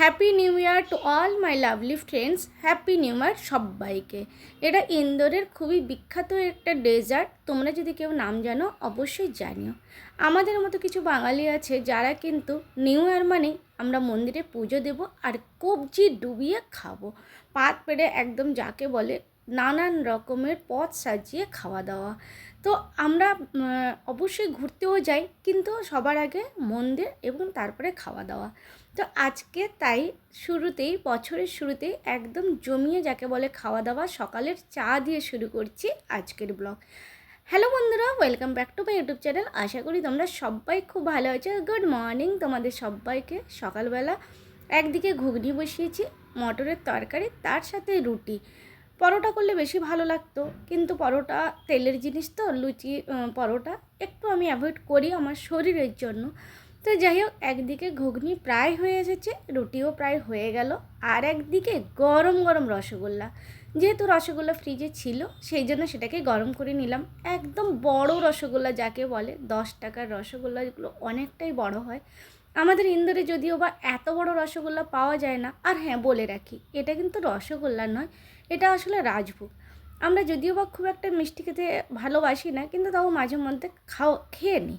Happy new year to all my lovely friends happy new year সবাইকে। এটা ইন্দোরের খুবই বিখ্যাত একটা ডেজার্ট তোমরা যদি কেউ নাম জানো, অবশ্যই জানিও। আমাদের মতো কিছু বাঙালি আছে যারা কিন্তু নিউ ইয়ার মানে আমরা মন্দিরে পুজো দেব আর কবজি ডুবিয়ে খাব। পাত পেড়ে একদম যাকে বলে নানান রকমের পথ সাজিয়ে খাওয়া দাওয়া। তো আমরা অবশ্যই ঘুরতেও যাই, কিন্তু সবার আগে মন্দির এবং তারপরে খাওয়া দাওয়া। তো আজকে তাই শুরুতেই, বছরের শুরুতেই একদম জমিয়ে যাকে বলে খাওয়া দাওয়া, সকালের চা দিয়ে শুরু করছি আজকের ব্লগ। হ্যালো বন্ধুরা, welcome back to my YouTube channel. আশা করি তোমরা সবাই খুব ভালো আছো। গুড মর্নিং তোমাদের সবাইকে। সকালবেলা একদিকে ঘুগনি বসিয়েছি, মটরের তরকারি, তার সাথে রুটি। পরোটা করলে বেশি ভালো লাগতো। কিন্তু পরোটা, তেলের জিনিস তো, লুচি পরোটা একটু আমি অ্যাভয়েড করি আমার শরীরের জন্য। তো যাই হোক, একদিকে ঘুগনি প্রায় হয়ে এসেছে, রুটিও প্রায় হয়ে গেল, আর একদিকে গরম গরম রসগোল্লা। যেহেতু রসগোল্লা ফ্রিজে ছিল, সেই জন্য সেটাকে গরম করে নিলাম। একদম বড় রসগোল্লা যাকে বলে, দশ টাকার রসগোল্লাগুলো অনেকটাই বড় হয়। আমাদের ইন্দোরে যদিও বা এত বড় রসগোল্লা পাওয়া যায় না, আর হ্যাঁ বলে রাখি, এটা কিন্তু রসগোল্লা নয়, এটা আসলে রাজভোগ। আমরা যদিও বা খুব একটা মিষ্টি খেতে ভালোবাসি না, কিন্তু তাও মাঝে মধ্যে খাও, খেয়ে নিই।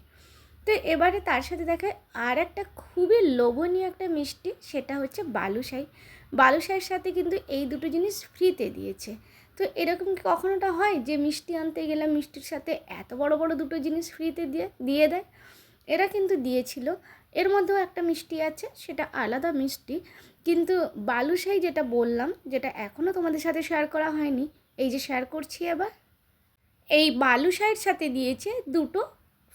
তো এবারে তার সাথে দেখায় আর একটা খুবই লোভনীয় একটা মিষ্টি, সেটা হচ্ছে বালুশাই। বালুশাইয়ের সাথে কিন্তু এই দুটো জিনিস ফ্রিতে দিয়েছে। তো এরকম কি কখনোটা হয় যে মিষ্টি আনতে গেলে মিষ্টির সাথে এত বড় বড় দুটো জিনিস ফ্রিতে দিয়ে দিয়ে দেয়? এরা কিন্তু দিয়েছিল। এর মধ্যেও একটা মিষ্টি আছে, সেটা আলাদা মিষ্টি। কিন্তু বালুশাই যেটা বললাম, যেটা এখনও তোমাদের সাথে শেয়ার করা হয়নি, এই যে শেয়ার করছি এবার, এই বালুশাইয়ের সাথে দিয়েছে দুটো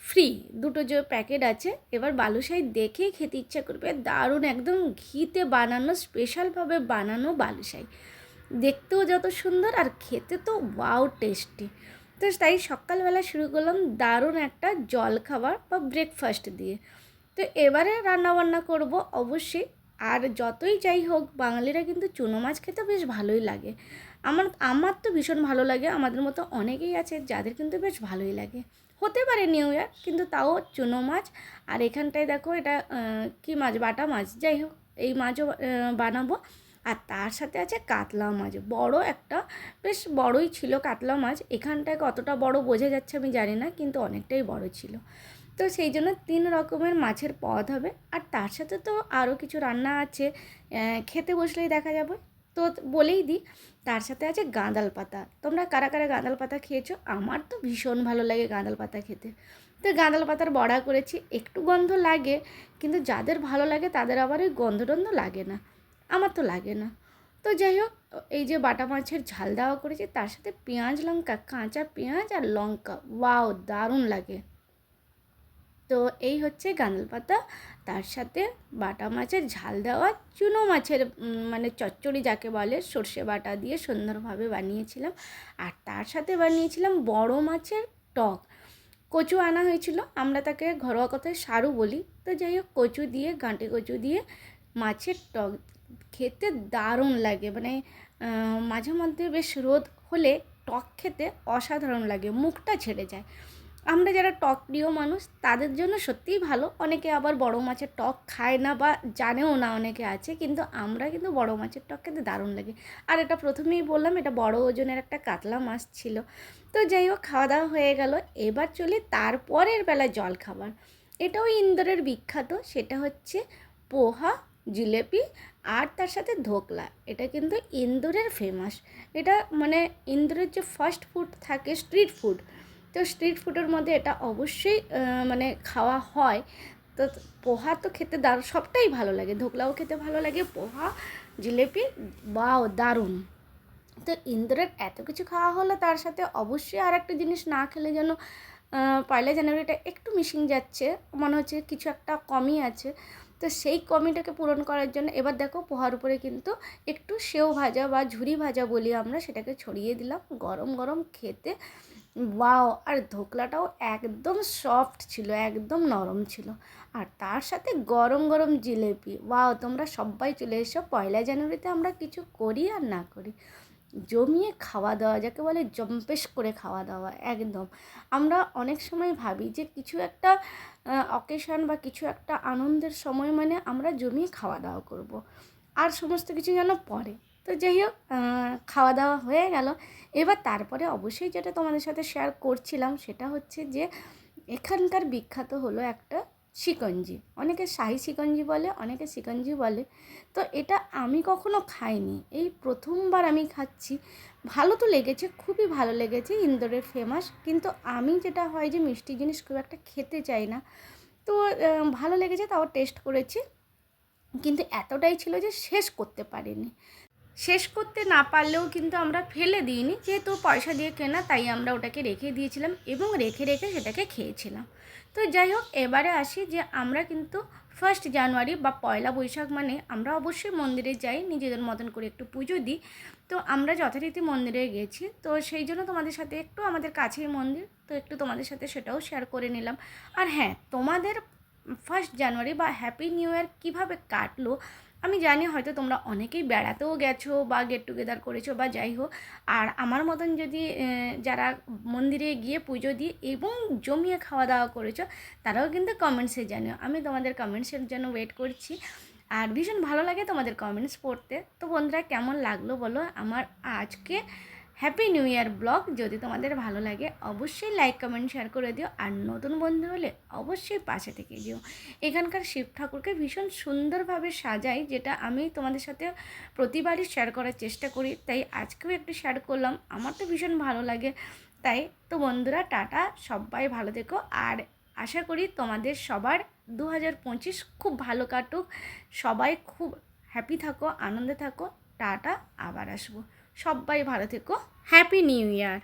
ফ্রি দুটো যে প্যাকেট আছে, এবার বালুশাই দেখেই খেতে ইচ্ছা করবে। দারুণ, একদম ঘিতে বানানো স্পেশালভাবে বানানো বালুশাই দেখতেও যত সুন্দর আর খেতে তো ওয়াও টেস্টি তো তাই সকালবেলা শুরু করলাম দারুণ একটা জল খাবার বা ব্রেকফাস্ট দিয়ে। তো এবারে রান্নাবান্না করব অবশ্যই। আর যতই যাই হোক, বাঙালিরা কিন্তু চুনো মাছ খেতে বেশ ভালোই লাগে। আমার আমার তো ভীষণ ভালো লাগে। আমাদের মতো অনেকেই আছে যাদের কিন্তু বেশ ভালোই লাগে। হতে পারে নিউ ইয়ার কিন্তু তাও চুনো মাছ। আর এখানটায় দেখো এটা কী মাছ? বাটা মাছ। যাই হোক, এই মাছও বানাবো। আর তার সাথে আছে কাতলা মাছ। বড় একটা, বেশ বড়ই ছিল কাতলা মাছ। এখানটায় কতটা বড় বোঝা যাচ্ছে আমি জানি না, কিন্তু অনেকটাই বড় ছিল। তো সেই জন্য তিন রকমের মাছের পদ হবে। আর তার সাথে তো আরও কিছু রান্না আছে খেতে বসলেই দেখা যাবে। তো বলেই দিই, তার সাথে আছে গাঁদাল পাতা। তোমরা কারা কারা গাঁদাল পাতা খেয়েছো? আমার তো ভীষণ ভালো লাগে গাঁদাল পাতা খেতে। তো গাঁদাল পাতার বড়া করেছি, একটু গন্ধ লাগে, কিন্তু যাদের ভালো লাগে তাদের আবার ওই গন্ধ টন্ধ লাগে না। আমার তো লাগে না। তো যাই হোক, এই যে বাটা মাছের ঝাল দেওয়া করেছি, তার সাথে পেঁয়াজ, লঙ্কা, কাঁচা পেঁয়াজ আর লঙ্কা। ওয়াও, দারুণ লাগে। তো এই হচ্ছে গাঁদাল পাতা। তার সাথে বাটা মাছের ঝাল দেওয়া, চুনো মাছের মানে চচ্চড়ি যাকে বলে, সর্ষে বাটা দিয়ে সুন্দরভাবে বানিয়েছিলাম। আর তার সাথে বানিয়েছিলাম বড় মাছের টক। কচু আনা হয়েছিল, আমরা তাকে ঘরোয়া কথায় সারু বলি। তো যাই হোক, কচু দিয়ে, গাঁটে কচু দিয়ে মাছের টক খেতে দারুণ লাগে। মানে মাঝে মধ্যে বেশ রোদ হলে টক খেতে অসাধারণ লাগে, মুখটা ছেড়ে যায়। আমরা যারা টক প্রিয় মানুষ, তাদের জন্য সত্যিই ভালো। অনেকে আবার বড় মাছের টক খায় না বা জানেও না অনেকে আছে, কিন্তু আমরা কিন্তু বড় মাছের টক খেতে দারুণ লাগে। আর এটা প্রথমেই বললাম, এটা বড় ওজনের একটা কাতলা মাছ ছিল। তো যাই হোক, খাওয়া দাওয়া হয়ে গেল। এবার চলি তারপরের বেলা জল খাবার এটাও ইন্দোরের বিখ্যাত। সেটা হচ্ছে পোহা, জিলেপি আর তার সাথে ধোকলা। এটা কিন্তু ইন্দোরের ফেমাস এটা মানে ইন্দোরের যে ফাস্ট ফুড থাকে স্ট্রিট ফুড তো স্ট্রিট ফুডের মধ্যে এটা অবশ্যই মানে খাওয়া হয়। তো পোহা তো খেতে দারুণ, সবটাই ভালো লাগে। ধোকলাও খেতে ভালো লাগে, পোহা, জিলেপি, বাও, দারুণ। তো ইন্দোরের এত কিছু খাওয়া হলো তার সাথে অবশ্যই আর একটা জিনিস না খেলে যেন পয়লা জানুয়ারিটা একটু মিশিং যাচ্ছে, মনে হচ্ছে কিছু একটা কমই আছে। তো সেই কমিটাকে পূরণ করার জন্য এবার দেখো পোহার উপরে কিন্তু একটু সেও ভাজা বা ঝুরি ভাজা বলি আমরা, সেটাকে ছড়িয়ে দিলাম, গরম গরম খেতে। ওয়াও, আর ধোকলাটাও একদম সফট ছিল, একদম নরম ছিল। আর তার সাথে গরম গরম জিলেপি। ওয়াও, তোমরা সবাই চলে এসো, পয়লা জানুয়ারিতে আমরা কিছু করি আর না করি। জমিয়ে খাওয়া দাওয়া, যাকে বলে জম্পেশ করে খাওয়া দাওয়া, একদম। আমরা অনেক সময় ভাবি যে কিছু একটা অকেশন বা কিছু একটা আনন্দের সময় মানে আমরা জমিয়ে খাওয়া দাওয়া করব। আর সমস্ত কিছু যেন পরে তো যাই হোক খাওয়া দাওয়া হয়ে গেল। এবার তারপরে অবশ্যই যেটা তোমাদের সাথে শেয়ার করছিলাম সেটা হচ্ছে যে, এখানকার বিখ্যাত হলো একটা শিকঞ্জি। অনেকে শাহি শিকঞ্জি বলে, অনেকে শিকঞ্জি বলে। তো এটা আমি কখনো খাইনি। এই প্রথমবার আমি খাচ্ছি। ভালো তো লেগেছে, খুবই ভালো লেগেছে ইন্দোরের ফেমাস কিন্তু আমি যেটা হয় যে, মিষ্টি জিনিস খুব একটা খেতে চাই না। তো ভালো লেগেছে, তাও টেস্ট করেছি। কিন্তু এতটাই ছিল যে, শেষ করতে পারিনি। শেষ করতে না পারলেও কিন্তু আমরা ফেলে দিইনি। যেহেতু পয়সা দিয়ে কেনা, তাই আমরা ওটাকে রেখে দিয়েছিলাম এবং রেখে রেখে সেটাকে খেয়েছিলাম। তো যাই হোক, এবারে আসি যে আমরা কিন্তু ফার্স্ট জানুয়ারি বা পয়লা বৈশাখ মানে আমরা অবশ্যই মন্দিরে যাই, নিজেদের মতন করে একটু পুজো দিই। তো আমরা যথারীতি মন্দিরে গেছি। তো সেই জন্য তোমাদের সাথে একটু আমাদের কাছেই মন্দির, তো একটু তোমাদের সাথে সেটাও শেয়ার করে নিলাম। আর হ্যাঁ তোমাদের ফার্স্ট জানুয়ারি বা হ্যাপি নিউ ইয়ার কীভাবে কাটলো আমি জানি হয়তো তোমরা অনেকেই বেড়াতেও গেছো বা গেট টুগেদার করেছ বা যাই হোক। আর আমার মতন যদি যারা মন্দিরে গিয়ে পুজো দিয়ে এবং জমিয়ে খাওয়া দাওয়া করেছ, তারাও কিন্তু কমেন্টসে জানিও। আমি তোমাদের কমেন্টসের জন্য ওয়েট করছি। আর ভীষণ ভালো লাগে তোমাদের কমেন্টস পড়তে। তো বন্ধুরা, কেমন লাগল বলো? আমার আজকে হ্যাপি নিউ ইয়ার ব্লগ। যদি তোমাদের ভালো লাগে, অবশ্যই লাইক, কমেন্ট, শেয়ার করে দিও। আর নতুন বন্ধু হলে অবশ্যই পাশে থেকে দিও এখানকার শিব ঠাকুরকে ভীষণ সুন্দরভাবে সাজাই, যেটা আমি তোমাদের সাথে প্রতিবারই শেয়ার করার চেষ্টা করি। তাই আজকেও একটু শেয়ার করলাম। আমার তো ভীষণ ভালো লাগে। তাই তো বন্ধুরা, টাটা। সবাই ভালো থেকো। আর আশা করি তোমাদের সবার দু হাজার পঁচিশ খুব ভালো কাটুক। সবাই খুব হ্যাপি থাকো, আনন্দে থাকো। টাটা। আবার আসব। সবাই ভালো থেকো। হ্যাপি নিউ ইয়ার